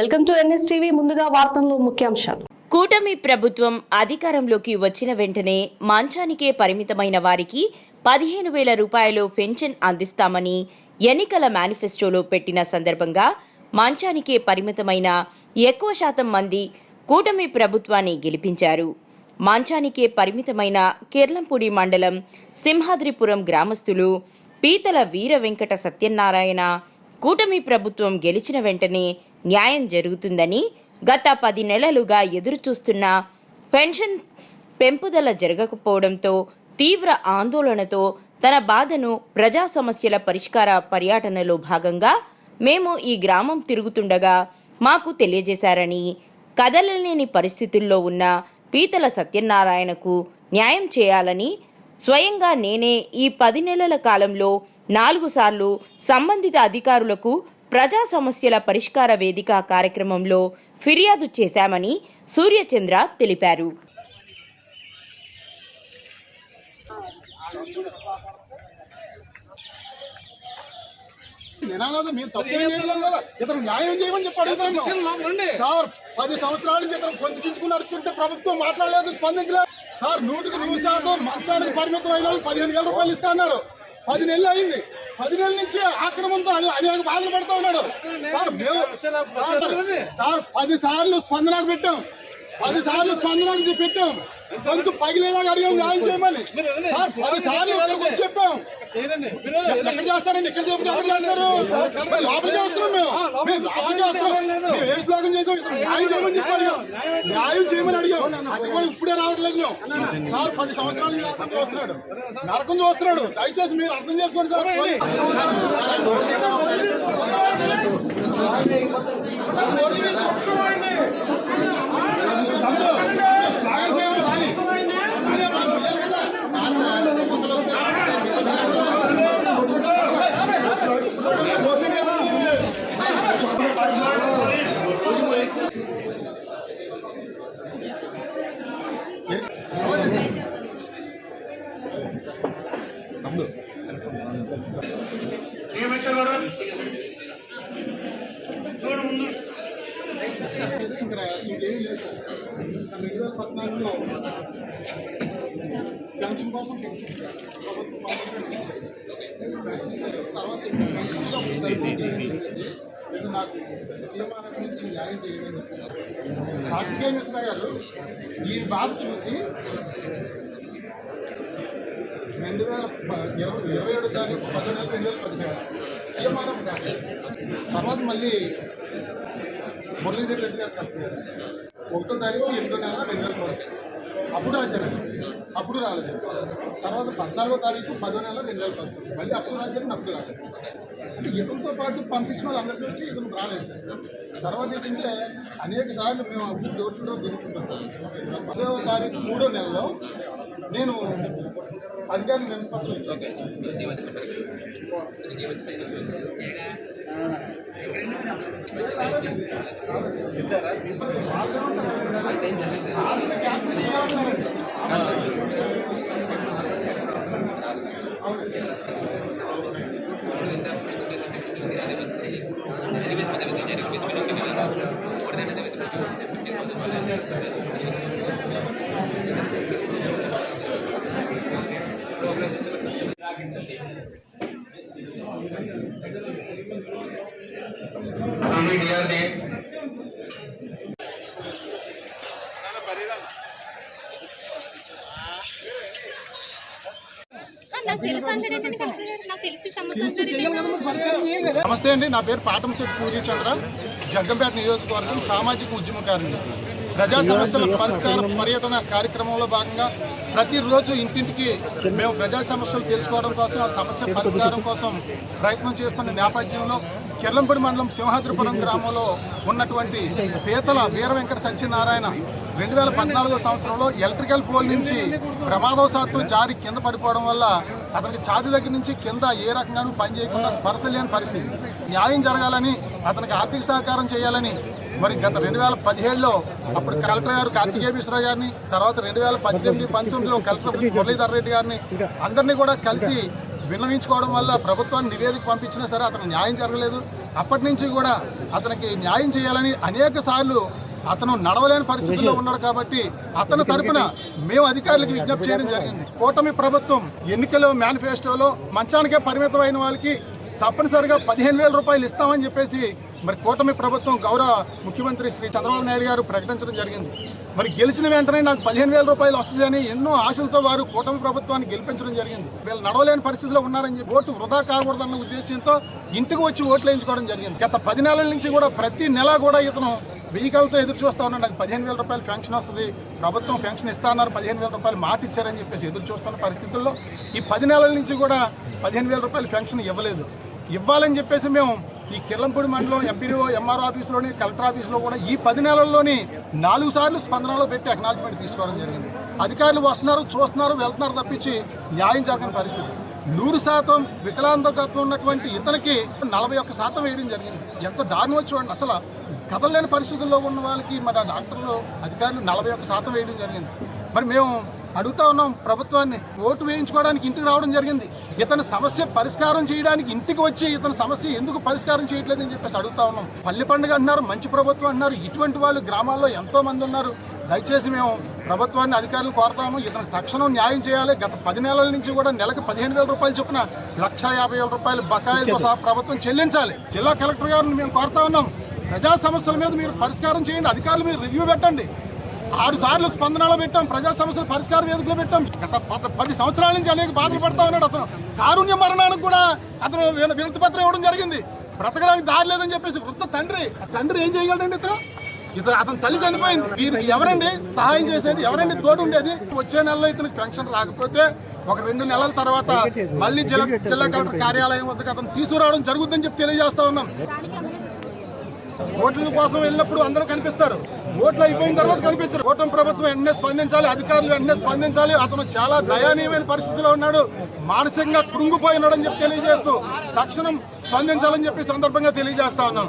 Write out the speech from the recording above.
Welcome to NS TV. ముందుగా వార్తల్లో ముఖ్యాంశాలు. కూటమి ప్రభుత్వం అధికారంలోకి వచ్చిన వెంటనే మంచానికే పరిమితమైన వారికి పదిహేను వేల రూపాయలు పెన్షన్ అందిస్తామని ఎన్నికల మేనిఫెస్టోలో పెట్టిన సందర్భంగా మంచానికే పరిమితమైన ఎక్కువ శాతం మంది కూటమి ప్రభుత్వాన్ని గెలిపించారు. మంచానికే పరిమితమైన కిర్లంపూడి మండలం సింహాద్రిపురం గ్రామస్తులు పీతల వీర వెంకట సత్యనారాయణ కూటమి ప్రభుత్వం గెలిచిన వెంటనే న్యాయం జరుగుతుందని గత పది నెలలుగా ఎదురుచూస్తున్న పెన్షన్ పెంపుదల జరగకపోవడంతో తీవ్ర ఆందోళనతో తన బాధను ప్రజా సమస్యల పరిష్కార పర్యటనలో భాగంగా మేము ఈ గ్రామం తిరుగుతుండగా మాకు తెలియజేశారని కదలలేని పరిస్థితుల్లో ఉన్న పీతల సత్యనారాయణకు న్యాయం చేయాలని స్వయంగా నేనే ఈ పది నెలల కాలంలో నాలుగు సార్లు సంబంధిత అధికారులకు ప్రజా సమస్యల పరిష్కార వేదిక కార్యక్రమంలో ఫిర్యాదు చేశామని సూర్యచంద్ర తెలిపారు. నినాదం మేము తప్పు ఏం చేయలేదు కదా. ఇతను న్యాయం చేయమని చెప్పి అడుగుతాను సార్ పది సంవత్సరాల నుంచి ఇతను పొందుచుకుని అడుగుతుంటే ప్రభుత్వం మాట్లాడలేదు స్పందించలేదు. సార్ నూటికి నూరు శాతం మంచానికి పరిమితం అయిన వాళ్ళు పదిహేను వేల రూపాయలు ఇస్తా అన్నారు. పది నెలలు అయింది. పది నెలల నుంచి ఆక్రమంతో అనే- అనేక బాధలు పడుతూ ఉన్నాడు. సార్ మేము సార్, పది సార్లు స్పందనకు పెట్టాం. పది సార్లు స్పందనకు పెట్టాం. గొంతు పగిలేలాగా అడిగాం న్యాయం చేయమని. సార్ పది సార్లు చెప్పాం. ఎక్కడ చేస్తారండి ఎక్కడ చెప్పి ఎక్కడ చేస్తారు? లోపలికి న్యాయం చేయమని అడిగాం ఇప్పుడే రావట్లేదు సార్ పది సంవత్సరాల నుంచి నరకం చూస్తున్నాడు. నరకం చూస్తున్నాడు. దయచేసి మీరు అర్థం చేసుకోండి సార్. ఇక్కడ ఇంకేమీ లేదు రెండు వేల పద్నాలుగులో పెన్షన్ కోసం తర్వాత నేను నాకు సీఎంఆర్ నుంచి న్యాయం చేయలేదు కార్తికేయ మిశ్రా గారు ఈ బాధ చూసి రెండు వేల ప- ఇరవై ఇరవై ఏడు తారీఖు పదో నెల రెండు వేల పదిహేడు. సీఎంఆర్ఎం కాదు తర్వాత మళ్ళీ మురళీధర్ రెడ్డి గారు కలిపారు ఒకటో తారీఖు ఎనిమిదో నెల రెండు వేల పదిహేను అప్పుడు రాశారు. అప్పుడు రాలేదు. తర్వాత పద్నాలుగో తారీఖు పదో నెల రెండు వేల పదకొండు మళ్ళీ అప్పుడు రాశారు అప్పుడు రాలేదు. అంటే ఇతనితో పాటు పంపించిన వాళ్ళందరికీ వచ్చి ఇతను రాలేదు. తర్వాత ఏంటంటే అనేక సార్లు మేము అప్పుడు డోర్ టు డోర్ దొరుకుతుంటాం సార్ తారీఖు మూడో నెలలో నేను అధికారి నిష్పత్తులు ఇచ్చాను నమస్తే అండి నా పేరు పాటంశెట్టి సూర్యచంద్ర. జగ్గంపేట నియోజకవర్గం సామాజిక ఉద్యమకారిని ప్రజా సమస్యల పరిష్కార పర్యటన కార్యక్రమంలో భాగంగా ప్రతిరోజు ఇంటింటికి మేము ప్రజా సమస్యలు తెలుసుకోవడం కోసం ఆ సమస్య పరిష్కారం కోసం ప్రయత్నం చేస్తున్న నేపథ్యంలో కిర్లంపూడి మండలం సింహాద్రిపురం గ్రామంలో ఉన్నటువంటి పీతల వీర వెంకట సత్యనారాయణ రెండు వేల పద్నాలుగో సంవత్సరంలో ఎలక్ట్రికల్ పోల్ నుంచి ప్రమాదవశాత్తు జారి కింద పడిపోవడం వల్ల అతనికి ఛాతి దగ్గర నుంచి కింద ఏ రకంగానూ పని చేయకుండా స్పర్శ లేని పరిస్థితి. న్యాయం జరగాలని అతనికి ఆర్థిక సహకారం చేయాలని మరి గత రెండు వేల పదిహేడులో అప్పుడు కలెక్టర్ గారు కార్తికేయ మిశ్రా గారిని తర్వాత రెండు వేల పద్దెనిమిది పంతొమ్మిదిలో కలెక్టర్ మురళీధర్ రెడ్డి గారిని అందరినీ కూడా కలిసి విన్నవించుకోవడం వల్ల ప్రభుత్వాన్ని నివేదిక పంపించినా సరే అతను న్యాయం జరగలేదు. అప్పటి నుంచి కూడా అతనికి న్యాయం చేయాలని అనేక సార్లు అతను నడవలేని పరిస్థితుల్లో ఉన్నాడు కాబట్టి అతని తరపున మేము అధికారులకు విజ్ఞప్తి చేయడం జరిగింది. కూటమి ప్రభుత్వం ఎన్నికల మేనిఫెస్టోలో మంచానికే పరిమితమైన వాళ్ళకి తప్పనిసరిగా పదిహేను వేల రూపాయలు ఇస్తామని చెప్పేసి మరి కూటమి ప్రభుత్వం గౌరవ ముఖ్యమంత్రి శ్రీ చంద్రబాబు నాయుడు గారు ప్రకటించడం జరిగింది. మరి గెలిచిన వెంటనే నాకు పదిహేను వేల రూపాయలు వస్తుందని ఎన్నో ఆశలతో వారు కూటమి ప్రభుత్వాన్ని గెలిపించడం జరిగింది. వీళ్ళు నడవలేని పరిస్థితిలో ఉన్నారని చెప్పి ఓటు వృధా కాకూడదన్న ఉద్దేశంతో ఇంటికి వచ్చి ఓట్లు వేయించుకోవడం జరిగింది. గత పది నెలల నుంచి కూడా ప్రతి నెల కూడా ఇతను వెహికల్తో ఎదురు చూస్తూ ఉన్నాడు నాకు పదిహేను వేల రూపాయలు ఫ్యాంక్షన్ వస్తుంది. ప్రభుత్వం ఫ్యాంక్షన్ ఇస్తా అన్నారు. పదిహేను వేల రూపాయలు మాట ఇచ్చారని చెప్పేసి ఎదురు చూస్తున్న పరిస్థితుల్లో ఈ పది నెలల నుంచి కూడా పదిహేను వేల రూపాయలు ఫ్యాంక్షన్ ఇవ్వలేదు. ఇవ్వాలని చెప్పేసి మేము ఈ కిర్లంపూడి మండలం ఎంపీడీఓ ఎంఆర్ ఆఫీసులోని కలెక్టర్ ఆఫీస్లో కూడా ఈ పది నెలల్లోని నాలుగు సార్లు స్పందనలో పెట్టి అక్నాలజ్మెంట్ తీసుకోవడం జరిగింది. అధికారులు వస్తున్నారు చూస్తున్నారు వెళ్తున్నారు తప్పించి న్యాయం జరగని పరిస్థితి. నూరు శాతం వికలాంగత్వం ఉన్నటువంటి ఇతనికి నలభై ఒక్క శాతం వేయడం జరిగింది. ఎంత దారుణం చూడండి. అసలు కదలలేని పరిస్థితుల్లో ఉన్న వాళ్ళకి మరి ఆ డాక్టర్లు అధికారులు నలభై ఒక్క శాతం వేయడం జరిగింది. మరి మేము అడుగుతా ఉన్నాం ప్రభుత్వాన్ని ఓటు వేయించుకోవడానికి ఇంటికి రావడం జరిగింది. ఇతని సమస్య పరిష్కారం చేయడానికి ఇంటికి వచ్చి ఇతని సమస్య ఎందుకు పరిష్కారం చేయట్లేదని చెప్పేసి అడుగుతా ఉన్నాం. పల్లె పండుగ అంటున్నారు మంచి ప్రభుత్వం అంటున్నారు. ఇటువంటి వాళ్ళు గ్రామాల్లో ఎంతో మంది ఉన్నారు. దయచేసి మేము ప్రభుత్వాన్ని అధికారులు కోరుతాము ఇతను తక్షణం న్యాయం చేయాలి. గత పది నెలల నుంచి కూడా నెలకు పదిహేను వేల రూపాయలు చొప్పున లక్ష యాభై వేల రూపాయలు బకాయిలతో సహా ప్రభుత్వం చెల్లించాలి. జిల్లా కలెక్టర్ గారిని మేము కోరుతా ఉన్నాం. ప్రజా సమస్యల మీద మీరు పరిష్కారం చేయండి. అధికారులు మీరు రివ్యూ పెట్టండి. ఆరు సార్లు స్పందనలో పెట్టాం. ప్రజా సమస్యల పరిష్కార వేదికలో పెట్టాం. గత పద- పది సంవత్సరాల నుంచి అనేక బాధలు పడతా ఉన్నాడు అతను. కారుణ్య మరణానికి కూడా అతను వినతి పత్రం ఇవ్వడం జరిగింది. బ్రతకడానికి దారి లేదని చెప్పేసి వృత్త తండ్రి తండ్రి ఏం చేయగలడండి ఇతను? ఇతను అతని తల్లి చనిపోయింది. వీరు ఎవరండి? సహాయం చేసేది ఎవరండి? తోడు ఉండేది? వచ్చే నెలలో ఇతనికి పెన్షన్ రాకపోతే ఒక రెండు నెలల తర్వాత మళ్ళీ జిల్లా జిల్లా కలెక్టర్ కార్యాలయం వద్దకు అతను తీసుకురావడం జరుగుతుందని చెప్పి తెలియజేస్తా ఉన్నాం. ఓట్ల కోసం వెళ్ళినప్పుడు అందరూ కనిపిస్తారు. ఓట్లు అయిపోయిన తర్వాత కనిపించారు. కూటమి ప్రభుత్వం వెంటనే స్పందించాలి అధికారులు వెంటనే స్పందించాలి. అతను చాలా దయానీయమైన పరిస్థితిలో ఉన్నాడు. మానసికంగా కృంగిపోయి చెప్పి తెలియజేస్తూ తక్షణం స్పందించాలని చెప్పి సందర్భంగా తెలియజేస్తా ఉన్నాను